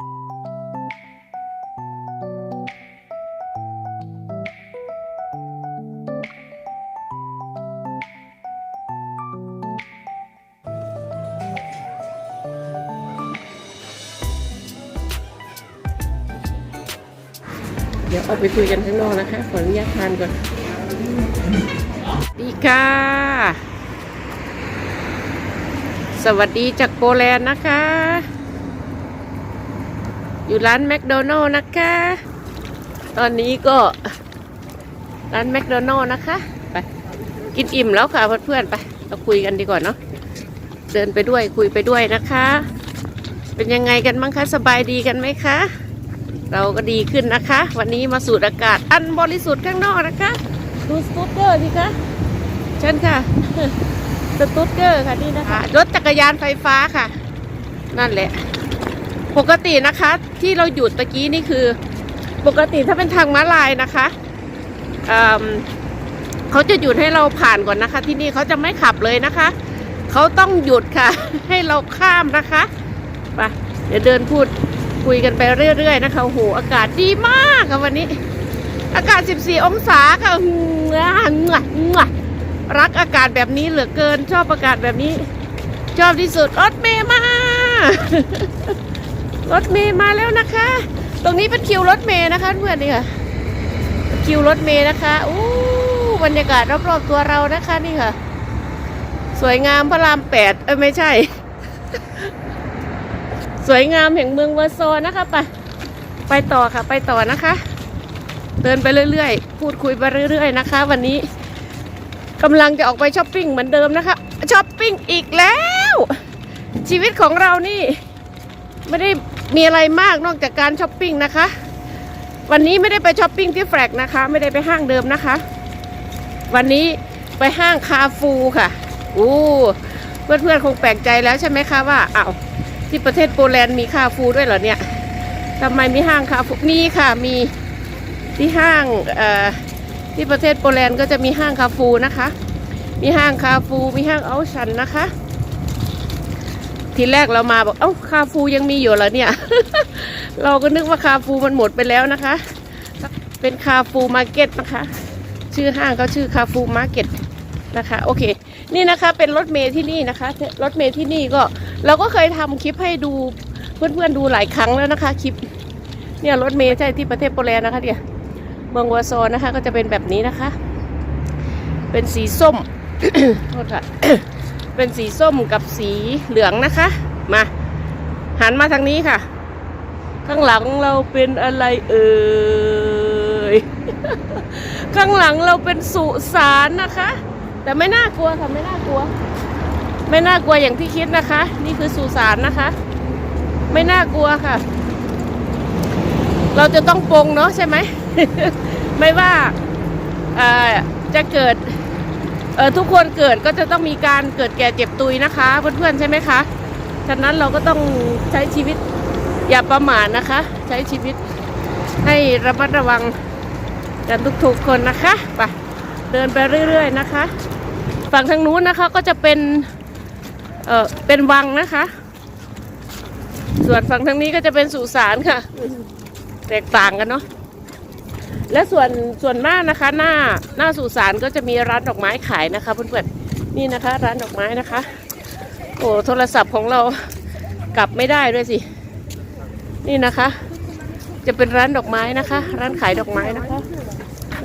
เดี๋ยวออกไปคุยกันข้างนอกนะคะ ขออนุญาตทานก่อนดีค่ะ สวัสดีจากโปแลนด์นะคะ อยู่ร้านแมคโดนัลล์นะคะ ตอนนี้ก็ร้านแมคโดนัลล์นะคะ ไป กินอิ่มแล้วค่ะเพื่อนๆไป เราคุยกันดีกว่าเนาะ เดินไปด้วยคุยไปด้วยนะคะ เป็นยังไงกันบ้างคะ สบายดีกันไหมคะ เราก็ดีขึ้นนะคะ วันนี้มาสูดอากาศอันบริสุทธิ์ข้างนอกนะคะ ดูสตูตเกอร์สิคะเชิญค่ะ สตูตเกอร์ค่ะนี่นะคะ รถจักรยานไฟฟ้าค่ะ นั่นแหละ ปกตินะคะที่เราหยุดตะกี้นี่คือ ปกติถ้าเป็นทางม้าลายนะคะเเขาจะหยุดให้เราผ่านก่อนนะคะ ที่นี่เขาจะไม่ขับเลยนะคะเขาต้องหยุดค่ะ ให้เราข้ามนะคะไปเดี๋ยวเดินพูดคุยกันไปเรื่อยๆนะคะโอ้โหอากาศดีมากค่ะวันนี้ อากาศ 14 องศาค่ะหืมงะงะรักอากาศแบบนี้เหลือเกินชอบอากาศแบบนี้ ชอบที่สุดรถเมย์มาก รถเมย์มาแล้วนะคะ ตรงนี้เป็นคิวรถเมย์นะคะเพื่อนนี่ค่ะ คิวรถเมย์นะคะอู้บรรยากาศรอบๆตัวเรานะคะนี่ค่ะ สวยงามพระรามแปดเอ้ยไม่ใช่ สวยงามแห่งเมืองเวอร์โซนะคะไปไปต่อค่ะ ไปต่อนะคะ เดินไปเรื่อยๆ พูดคุยไปเรื่อย ๆ นะคะ วันนี้กำลังจะออกไปช้อปปิ้งเหมือนเดิมนะคะช้อปปิ้งอีกแล้ว ชีวิตของเรานี่ ไม่ได้ มีอะไรมากนอกจากการช้อปปิ้งนะคะ วันนี้ไม่ได้ไปช้อปปิ้งที่แฟลกนะคะ ไม่ได้ไปห้างเดิมนะคะ วันนี้ไปห้างคาฟูค่ะอู้เพื่อนๆคงแปลกใจแล้วใช่ไหมคะว่าอ้าวที่ประเทศโปแลนด์มีคาฟูด้วยเหรอเนี่ยทำไมมีห้างคาฟูมีค่ะมีที่ห้างเอ่อที่ประเทศโปแลนด์ก็จะมีห้างคาฟูนะคะ มีห้างคาฟูมีห้างเอาชันนะคะ ทีแรกเรามาบอกเอ้าคาฟูยังมีอยู่เหรอเนี่ย เราก็นึกว่าคาฟูมันหมดไปแล้วนะคะ เป็นคาฟูมาร์เก็ตนะคะ ชื่อห้างเขาชื่อคาฟูมาร์เก็ตนะคะโอเค นี่นะคะเป็นรถเมล์ที่นี่นะคะ รถเมล์ที่นี่ก็เราก็เคยทำคลิปให้ดูเพื่อนๆดูหลายครั้งแล้วนะคะคลิปเนี่ยรถเมล์ใช่ที่ประเทศโปแลนด์นะคะเนี่ยเมืองวอร์ซอนะคะ ก็จะเป็นแบบนี้นะคะ เป็นสีส้มโทษค่ะ เป็นสีส้มกับสีเหลืองนะคะ มาหันมาทางนี้ค่ะ ข้างหลังเราเป็นอะไรเอ่ย ข้างหลังเราเป็นสุสานนะคะ แต่ไม่น่ากลัวค่ะไม่น่ากลัว ไม่น่ากลัวอย่างที่คิดนะคะ นี่คือสุสานนะคะ ไม่น่ากลัวค่ะ เราจะต้องปรงเนาะใช่ไหม ไม่ว่าจะเกิด เอ่อทุกคนเกิดก็จะต้องมีการเกิดแก่เจ็บตุยนะคะ เพื่อนๆใช่ไหมคะ ฉะนั้นเราก็ต้องใช้ชีวิตอย่าประมาทนะคะ ใช้ชีวิตให้ระมัดระวังกันทุกๆคนนะคะไปเดินไปเรื่อย ๆนะคะ ฝั่งทางนู้นนะคะก็จะเป็นเออเป็นวังนะคะ ส่วนฝั่งทางนี้ก็จะเป็นสุสานค่ะ แตกต่างกันเนาะ และส่วนส่วนมากนะคะหน้าหน้าสุสานก็จะมีร้านดอกไม้ขายนะคะเพื่อนๆนี่นะคะ ร้านดอกไม้นะคะ โอ้โทรศัพท์ของเรากลับไม่ได้ด้วยสิ นี่นะคะ จะเป็นร้านดอกไม้นะคะ ร้านขายดอกไม้นะคะไป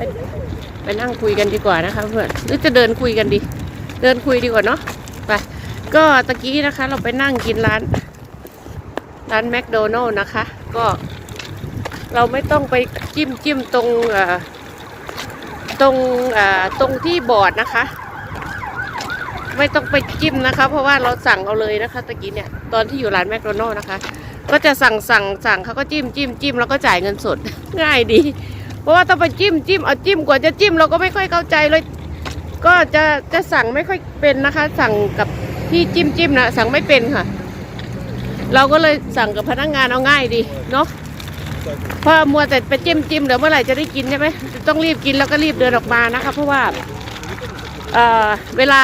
ไปนั่งคุยกันดีกว่านะคะเพื่อนหรือจะเดินคุยกันดี เดินคุยดีกว่าเนาะไปก็ตะกี้นะคะ เราไปนั่งกินร้าน ร้านแมคโดนัลล์นะคะ ก็ เราไม่ต้องไปจิ้มจิ้มตรงตรงตรงที่บอร์ดนะคะ ไม่ต้องไปจิ้มนะคะ เพราะว่าเราสั่งเอาเลยนะคะตะกี้เนี่ยตอนที่อยู่ร้านแมคโดนัลล์นะคะ ก็จะสั่งสั่งสั่งเขาก็จิ้มจิ้มจิ้มแล้วก็จ่ายเงินสดง่ายดี เพราะว่าต้องไปจิ้มจิ้มเอาจิ้มกว่าจะจิ้มเราก็ไม่ค่อยเข้าใจเลย ก็จะจะสั่งไม่ค่อยเป็นนะคะ สั่งกับที่จิ้มจิ้มนะสั่งไม่เป็นค่ะ เราก็เลยสั่งกับพนักงานเอาง่ายดีเนาะ เพราะมัวแต่ไปจิ้มจิ้มเดี๋ยวเมื่อไหร่จะได้กินใช่ไหมต้องรีบกินแล้วก็รีบเดินออกมานะคะ เพราะว่าเอ่อเวลา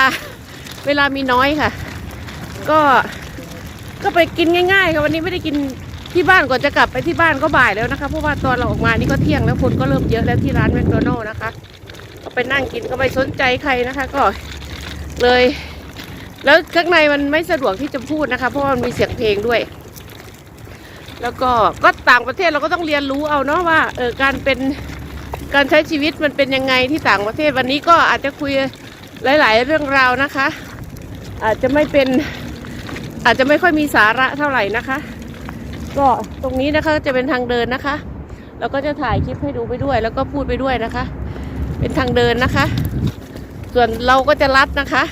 เวลามีน้อยค่ะ ก็ก็ไปกินง่ายๆค่ะวันนี้ไม่ได้กินที่บ้านก่อนจะกลับไปที่บ้านก็บ่ายแล้วนะคะ เพราะว่าตอนเราออกมานี่ก็เที่ยงแล้วคนก็เริ่มเยอะแล้วที่ร้านแมคโดนัลล์นะคะ ก็ไปนั่งกินก็ไม่สนใจใครนะคะ ก็เลย แล้วข้างในมันไม่สะดวกที่จะพูดนะคะ เพราะว่ามันมีเสียงเพลงด้วย แล้วก็ก็ต่างประเทศเราก็ต้องเรียนรู้เอาเนาะว่าเออการเป็นการใช้ชีวิตมันเป็นยังไงที่ต่างประเทศวันนี้ก็อาจจะคุยหลาย ๆ เรื่องราวนะคะ อาจจะไม่เป็นอาจจะไม่ค่อยมีสาระเท่าไหร่นะคะ ก็ตรงนี้นะคะจะเป็นทางเดินนะคะเราก็จะถ่ายคลิปให้ดูไปด้วย แล้วก็พูดไปด้วยนะคะ เป็นทางเดินนะคะ ส่วนเราก็จะลัดนะคะ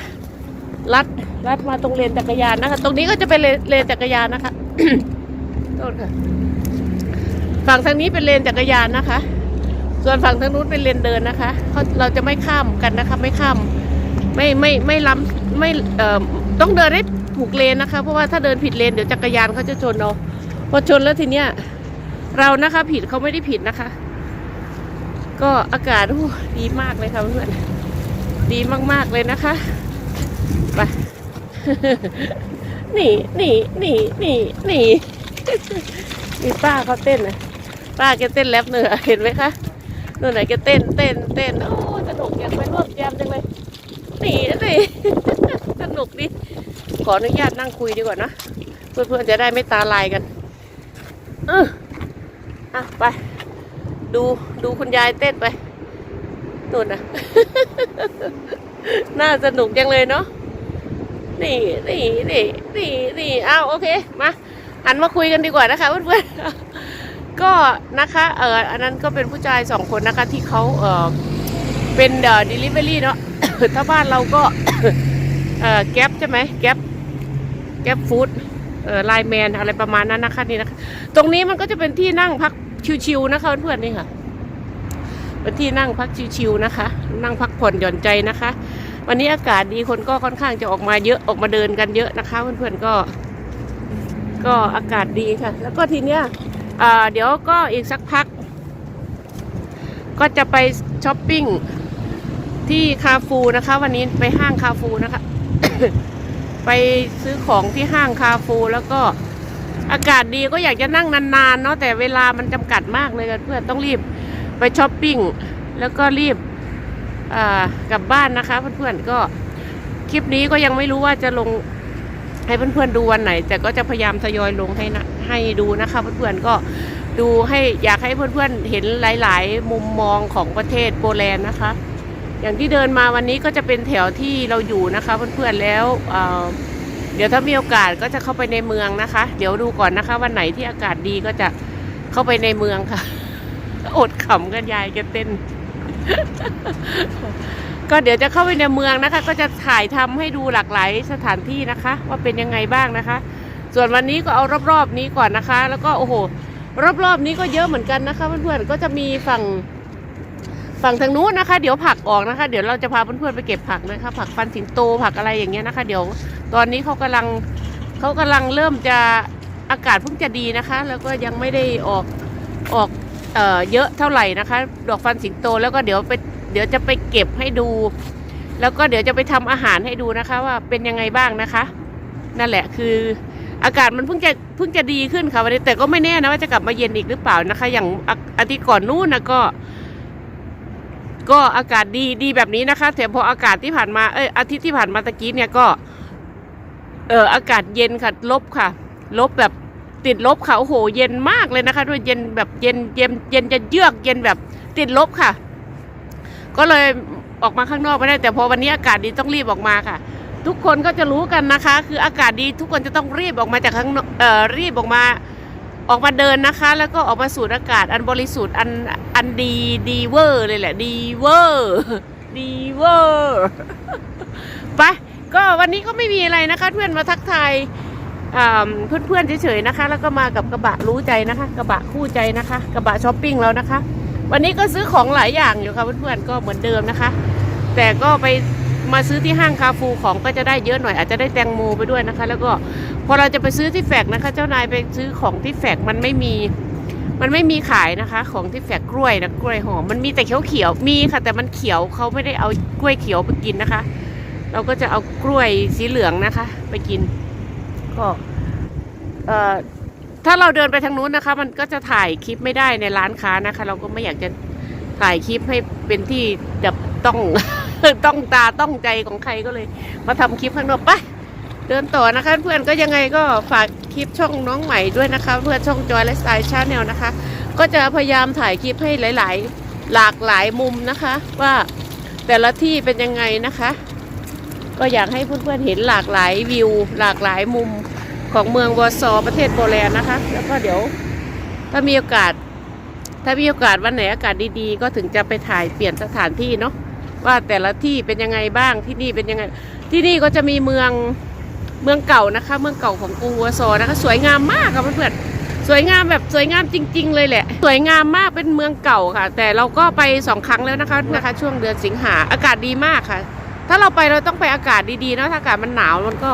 ลัดลัดมาตรงเลนจักรยานนะคะ ตรงนี้ก็จะเป็นเลนเลนจักรยานนะคะ โทษค่ะ ฝั่งทางนี้เป็นเลนจักรยานนะคะ ส่วนฝั่งทางนู้นเป็นเลนเดินนะคะเขาเราจะไม่ข้ามกันนะคะ ไม่ข้าม ไม่ไม่ไม่ล้ำไม่เอ่อต้องเดินให้ถูกเลนนะคะ เพราะว่าถ้าเดินผิดเลนเดี๋ยวจักรยานเขาจะชนเราพอชนแล้วทีเนี้ยเรานะคะผิดเขาไม่ได้ผิดนะคะ ก็อากาศดีมากเลยค่ะเพื่อนดีมากๆเลยนะคะไปนี่นี่นี่นี่นี่ นี่ป้าเขาเต้นนะป้าแกเต้นแรปเหนือเห็นไหมคะนู่นไหนแกเต้นเต้นเต้นโอ้สนุกอยากไปร่วมแจมจังเลยนี่นี่สนุกดิขออนุญาตนั่งคุยดีกว่านะเพื่อนๆจะได้ไม่ตาลายกันเอออะไป ดูดูคุณยายเต้นไปนู่นนะน่าสนุกจังเลยเนาะนี่นี่นี่นี่นี่อ้าวโอเคมา หันมาคุยกันดีกว่านะคะเพื่อนๆก็นะคะเอออันนั้นก็เป็นผู้ชายสองคนนะคะที่เขาเออเป็นเดอะ delivery เนาะถ้าบ้านเราก็เออแก๊ปใช่ไหมแก๊ปแก๊ปฟู้ดเออไลแมนอะไรประมาณนั้นนะคะนี่นะคะ ตรงนี้มันก็จะเป็นที่นั่งพักชิวๆนะคะเพื่อนๆนี่ค่ะเป็นที่นั่งพักชิวๆนะคะ นั่งพักผ่อนหย่อนใจนะคะ วันนี้อากาศดีคนก็ค่อนข้างจะออกมาเยอะออกมาเดินกันเยอะนะคะ เพื่อนๆก็ ก็อากาศดีค่ะ แล้วก็ทีเนี้ยเดี๋ยวก็อีกสักพัก ก็จะไปช้อปปิ้งที่คาฟูนะคะ วันนี้ไปห้างคาฟูนะคะ ไปซื้อของที่ห้างคาฟูแล้วก็อากาศดีก็อยากจะนั่งนานๆเนาะแต่เวลามันจำกัดมากเลยกันเพื่อนต้องรีบไปช้อปปิ้งแล้วก็รีบกลับบ้านนะคะเพื่อนๆก็คลิปนี้ก็ยังไม่รู้ว่าจะลง ให้เพื่อนๆดูวันไหน แต่ก็จะพยายามทยอยลงให้นะให้ดูนะคะเพื่อนๆก็ดูให้อยากให้เพื่อนๆเห็นหลาย ๆ มุมมองของประเทศโปแลนด์นะคะ อย่างที่เดินมาวันนี้ก็จะเป็นแถวที่เราอยู่นะคะเพื่อนๆแล้วเเดี๋ยวถ้ามีโอกาสก็จะเข้าไปในเมืองนะคะ เดี๋ยวดูก่อนนะคะวันไหนที่อากาศดีก็จะเข้าไปในเมืองค่ะ อดขำกันยายแกเต้น ก็เดี๋ยวจะเข้าไปในเมืองนะคะ ก็จะถ่ายทำให้ดูหลากหลายสถานที่นะคะ ว่าเป็นยังไงบ้างนะคะ ส่วนวันนี้ก็เอารอบๆนี้ก่อนนะคะ แล้วก็โอ้โห รอบๆนี้ก็เยอะเหมือนกันนะคะเพื่อนๆก็จะมีฝั่งฝั่งทางนู้นนะคะ เดี๋ยวผักออกนะคะ เดี๋ยวเราจะพาเพื่อนๆไปเก็บผักนะคะ ผักฟันสิงโตผักอะไรอย่างเงี้ยนะคะ เดี๋ยวตอนนี้เขากำลังเขากำลังเริ่มจะอากาศเพิ่งจะดีนะคะ แล้วก็ยังไม่ได้ออกออกเอ่อเยอะเท่าไหร่นะคะ ดอกฟันสิงโตแล้วก็เดี๋ยวไป เดี๋ยวจะไปเก็บให้ดู แล้วก็เดี๋ยวจะไปทำอาหารให้ดูนะคะ ว่าเป็นยังไงบ้างนะคะ นั่นแหละคืออากาศมันเพิ่งจะเพิ่งจะดีขึ้นค่ะวันนี้แต่ก็ไม่แน่นะว่าจะกลับมาเย็นอีกหรือเปล่านะคะ อย่างอาอาทิตย์ก่อนนู้นนะก็ ก็อากาศดีดีแบบนี้นะคะแต่พออากาศที่ผ่านมาเอยอาทิตย์ที่ผ่านมาตะกี้เนี่ยก็ เอออากาศเย็นค่ะลบค่ะ ลบแบบติดลบค่ะโอ้โหเย็นมากเลยนะคะ ด้วยเย็นแบบเย็นเย็นเย็นจะเยือกเย็นแบบติดลบค่ะ ก็เลยออกมาข้างนอกไม่ได้ แต่พอวันนี้อากาศดีต้องรีบออกมาค่ะ ทุกคนก็จะรู้กันนะคะ คืออากาศดีทุกคนจะต้องรีบออกมาจากข้างนอกเอ่อรีบออกมาออกมาเดินนะคะ แล้วก็ออกมาสูดอากาศอันบริสุทธิ์อันอันดีดีเวอร์เลยแหละดีเวอร์ดีเวอร์ไปก็วันนี้ก็ไม่มีอะไรนะคะ เพื่อนมาทักทายเพื่อนเพื่อนๆเฉยๆนะคะ แล้วก็มากับกระบะรู้ใจนะคะ กระบะคู่ใจนะคะ กระบะช้อปปิ้งแล้วนะคะ วันนี้ก็ซื้อของหลายอย่างอยู่ค่ะเพื่อนๆก็เหมือนเดิมนะคะ แต่ก็ไปมาซื้อที่ห้างคาฟูของก็จะได้เยอะหน่อยอาจจะได้แตงโมไปด้วยนะคะ แล้วก็พอเราจะไปซื้อที่แฟกนะคะ เจ้านายไปซื้อของที่แฟกมันไม่มี มันไม่มีขายนะคะ ของที่แฟกกล้วยนะกล้วยหอมมันมีแต่เขียวเขียวมีค่ะ แต่มันเขียวเขาไม่ได้เอากล้วยเขียวไปกินนะคะ เราก็จะเอากล้วยสีเหลืองนะคะ ไปกินก็เอ่อ ถ้าเราเดินไปทางนู้นนะคะ มันก็จะถ่ายคลิปไม่ได้ในร้านค้านะคะ เราก็ไม่อยากจะถ่ายคลิปให้เป็นที่แบบต้องต้องตาต้องใจของใครก็เลย มาทำคลิปข้างนอกไปเดินต่อนะคะ เพื่อนก็ยังไงก็ฝากคลิปช่องน้องใหม่ด้วยนะคะ เพื่อนช่องจอยและสไตล์ชาแนลนะคะ ก็จะพยายามถ่ายคลิปให้หลาย ๆ หลากหลายมุมนะคะ ว่าแต่ละที่เป็นยังไงนะคะ ก็อยากให้เพื่อนๆเห็นหลากหลายวิว หลากหลายมุม ของเมืองวอร์ซอประเทศโปแลนด์นะคะ แล้วก็เดี๋ยวถ้ามีโอกาส ถ้ามีโอกาสวันไหนอากาศดีๆ ก็ถึงจะไปถ่ายเปลี่ยนสถานที่เนาะว่าแต่ละที่เป็นยังไงบ้างที่นี่เป็นยังไง ที่นี่ก็จะมีเมืองเมืองเก่านะคะ เมืองเก่าของกรุงวอร์ซอนะคะ สวยงามมากค่ะเพื่อนๆสวยงามแบบสวยงามจริง ๆ เลยแหละ สวยงามมากเป็นเมืองเก่าค่ะ แต่เราก็ไปสองครั้งแล้วนะคะนะคะ ช่วงเดือนสิงหาอากาศดีมากค่ะ ถ้าเราไปเราต้องไปอากาศดีๆเนาะถ้าอากาศมันหนาวมันก็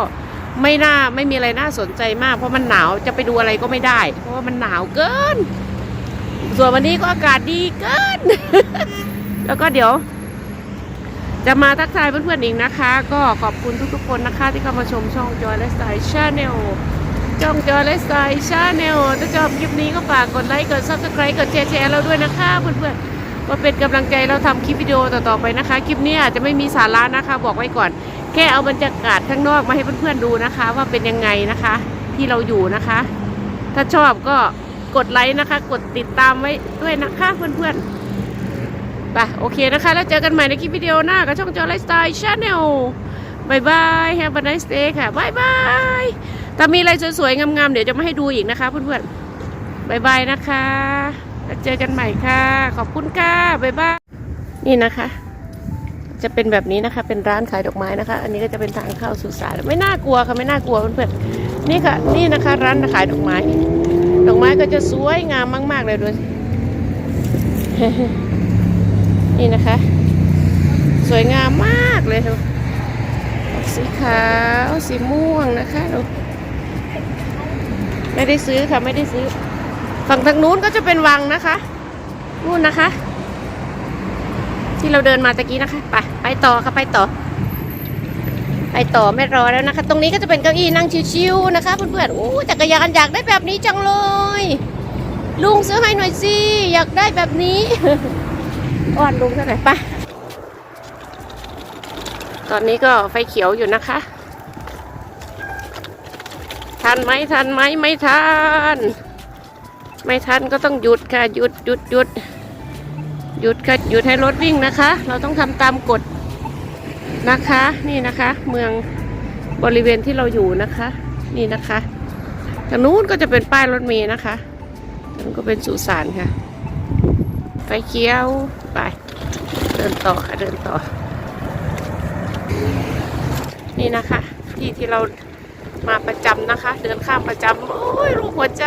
ไม่น่าไม่มีอะไรน่าสนใจมาก เพราะมันหนาวจะไปดูอะไรก็ไม่ได้ เพราะว่ามันหนาวเกิน ส่วนวันนี้ก็อากาศดีเกิน แล้วก็เดี๋ยว จะมาทักทายเพื่อนๆอีกนะคะ ก็ขอบคุณทุกๆคนนะคะที่เข้ามาชมช่องจอยและสไตล์ชาแนลช่องจอยและสไตล์ชาแนลถ้าชอบคลิปนี้ก็ฝากกดไลค์ กดซับสไครต์กดแชร์แชร์เราด้วยนะคะเพื่อนๆก็เป็นกำลังใจเราทำคลิปวิดีโอต่อๆไปนะคะ คลิปนี้อาจจะไม่มีสาระนะคะ บอกไว้ก่อน แค่เอาบรรยากาศข้างนอกมาให้เพื่อนๆดูนะคะ ว่าเป็นยังไงนะคะ ที่เราอยู่นะคะ ถ้าชอบก็กดไลค์นะคะ กดติดตามไว้ด้วยนะคะเพื่อนๆไปโอเคนะคะ แล้วเจอกันใหม่ในคลิปวิดีโอหน้ากับช่องจอไลฟ์สไตล์ชาแนลบายบาย Have a nice day ค่ะบายบายถ้ามีอะไรสวยๆ งามๆ เดี๋ยวจะมาให้ดูอีกนะคะเพื่อนๆบายบายนะคะ แล้วเจอกันใหม่ค่ะ ขอบคุณค่ะบายบาย นี่นะคะ จะเป็นแบบนี้นะคะ เป็นร้านขายดอกไม้นะคะ อันนี้ก็จะเป็นทางเข้าสุสานไม่น่ากลัวค่ะไม่น่ากลัวเพื่อนๆนี่ค่ะ นี่นะคะ ร้านขายดอกไม้ ดอกไม้ก็จะสวยงามมาก ๆ เลยดูสินี่นะคะ สวยงามมากเลยดูสีขาวสีม่วงนะคะดูไม่ได้ซื้อค่ะไม่ได้ซื้อ ฝั่งทางนู้นก็จะเป็นวังนะคะนู่นนะคะ ที่เราเดินมาตะกี้นะคะไปไปต่อค่ะไปต่อ ไปต่อไม่รอแล้วนะคะ ตรงนี้ก็จะเป็นเก้าอี้นั่งชิวๆนะคะเพื่อนๆโอ้จักรยานอยากได้แบบนี้จังเลย ลุงซื้อให้หน่อยสิอยากได้แบบนี้อ้อนลุงเท่าไหร่ไปตอนนี้ก็ไฟเขียวอยู่นะคะ ทันไหมทันไหมไม่ทัน ไม่ทันก็ต้องหยุดค่ะหยุดหยุดหยุด หยุดค่ะหยุดให้รถวิ่งนะคะ เราต้องทำตามกฎนะคะ นี่นะคะ เมืองบริเวณที่เราอยู่นะคะ นี่นะคะทางนู้นก็จะเป็นป้ายรถเมล์นะคะทางนู้นก็เป็นสุสานค่ะ ไฟเขียวไปเดินต่อค่ะเดินต่อ นี่นะคะ ที่ที่เรามาประจำนะคะ เดินข้ามประจำโอ้ยรูปหัวใจ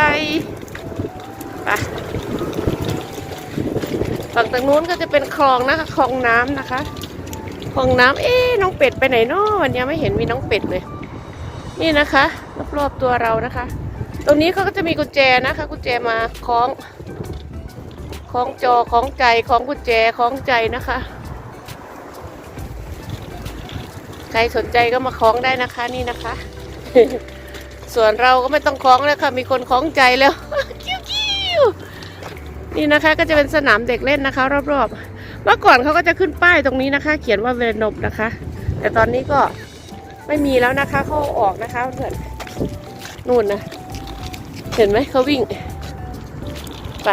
ไป ฝั่งตรงนู้นก็จะเป็นคลองนะคะคลองน้ำนะคะคลองน้ำเอ๊น้องเป็ดไปไหนเนาะวันนี้ไม่เห็นมีน้องเป็ดเลย นี่นะคะรอบๆตัวเรานะคะ ตรงนี้เขาก็จะมีกุญแจนะคะ กุญแจมาคล้องคล้องจอคล้องใจคล้องกุญแจคล้องใจนะคะ ใครสนใจก็มาคล้องได้นะคะนี่นะคะ ส่วนเราก็ไม่ต้องคล้องแล้วค่ะมีคนคล้องใจแล้วคิ้วคิ้ว นี่นะคะก็จะเป็นสนามเด็กเล่นนะคะ รอบๆ เมื่อก่อนเขาก็จะขึ้นป้ายตรงนี้นะคะ เขียนว่าเวนบนะคะ แต่ตอนนี้ก็ไม่มีแล้วนะคะเขาอออกนะคะเพื่อนนู่นนะ เห็นไหมเขาวิ่งไป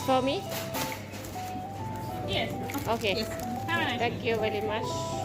This for me? Yes. Okay. Yes. Have a nice Thank you very much.